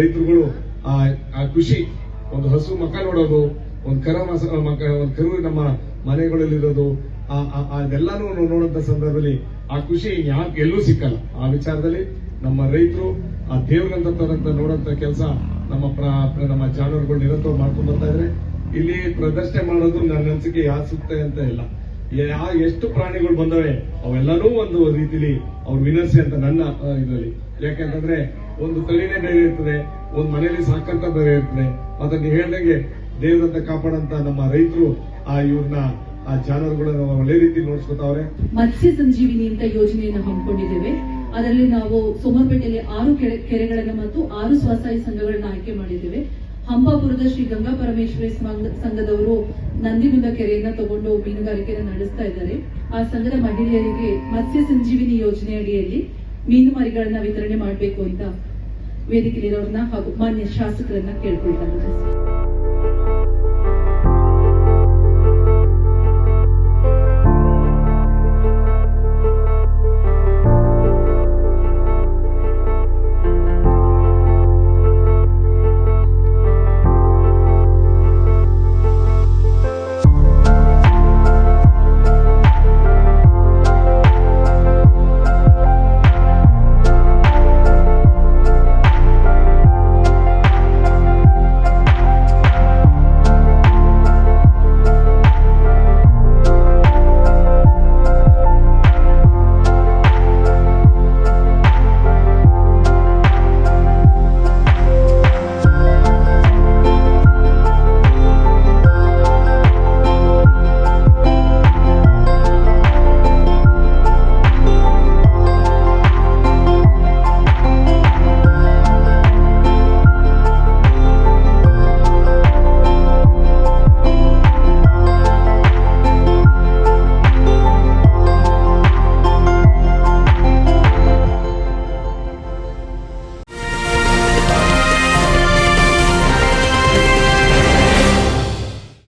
ರೈತರುಗಳು ಆ ಆ ಖುಷಿ ಒಂದು ಹಸು ಮಕ ನೋಡೋದು, ಒಂದು ಕರ ಮಸ ಒಂದು ಕರು ನಮ್ಮ ಮನೆಗಳಲ್ಲಿರೋದು ಅದೆಲ್ಲಾನು ನೋಡೋಂತ ಸಂದರ್ಭದಲ್ಲಿ ಆ ಖುಷಿ ಯಾಕೆ ಎಲ್ಲೂ ಸಿಕ್ಕಲ್ಲ. ಆ ವಿಚಾರದಲ್ಲಿ ನಮ್ಮ ರೈತರು ಆ ದೇವ್ರಂತ ತರಂತ ನೋಡಂತ ಕೆಲಸ ನಮ್ಮ ನಮ್ಮ ಜಾನುವಾರುಗಳು ನಿರಂತರ ಮಾಡ್ಕೊಂಡು ಬರ್ತಾ ಇದ್ರೆ. ಇಲ್ಲಿ ಪ್ರದರ್ಶನೆ ಮಾಡೋದು ನನ್ನ ಅನ್ಸಿಕೆ ಯಾವ ಸುತ್ತೆ ಅಂತ ಇಲ್ಲ. ಯಾ ಎಷ್ಟು ಪ್ರಾಣಿಗಳು ಬಂದವೆ, ಅವೆಲ್ಲಾನು ಒಂದು ರೀತಿಲಿ ಅವ್ರು ವಿನರ್ಸಿ ಅಂತ ನನ್ನ ಇದರಲ್ಲಿ. ಯಾಕೆಂತಂದ್ರೆ ಒಂದು ತಳಿನೇ ಬೇರೆ ಇರ್ತದೆ, ಒಂದು ಮನೆಯಲ್ಲಿ ಸಾಕಂತ ಬೇರೆ ಇರ್ತದೆ. ಅದನ್ನು ಹೇಳ್ದಂಗೆ ದೇವರಂತ ಕಾಪಾಡಂತ ನಮ್ಮ ರೈತರು ಆ ಇವ್ರನ್ನ, ಆ ಜಾನುವಾರುಗಳನ್ನ ಒಳ್ಳೆ ರೀತಿ ನೋಡ್ಸ್ಕೊತಾವ್ರೆ. ಮತ್ಸ್ಯ ಸಂಜೀವಿನಿ ಅಂತ ಯೋಜನೆಯನ್ನು ಹಮ್ಮಿಕೊಂಡಿದ್ದೇವೆ. ಅದರಲ್ಲಿ ನಾವು ಸೋಮರ್ಪೇಟೆಯಲ್ಲಿ ಆರು ಕೆರೆ- ಕೆರೆಗಳನ್ನ ಮತ್ತು ಆರು ಸ್ವಸಹಾಯ ಸಂಘಗಳನ್ನ ಆಯ್ಕೆ ಮಾಡಿದ್ದೇವೆ. ಹಂಪಾಪುರದ ಶ್ರೀ ಗಂಗಾ ಪರಮೇಶ್ವರಿ ಸಂಘ- ಸಂಘದವರು ನಂದಿಗುಂದ ಕೆರೆಯನ್ನ ತಗೊಂಡು ಮೀನುಗಾರಿಕೆಯನ್ನು ನಡೆಸ್ತಾ ಇದ್ದಾರೆ. ಆ ಸಂಘದ ಮಹಿಳೆಯರಿಗೆ ಮತ್ಸ್ಯ ಸಂಜೀವಿನಿ ಯೋಜನೆ ಅಡಿಯಲ್ಲಿ ಮೀನು ಮರಿಗಳನ್ನ ವಿತರಣೆ ಮಾಡಬೇಕು ಅಂತ ವೇದಿಕೆಯಲ್ಲಿರೋರನ್ನ ಹಾಗೂ ಮಾನ್ಯ ಶಾಸಕರನ್ನ ಕೇಳ್ಕೊಳ್ತಾ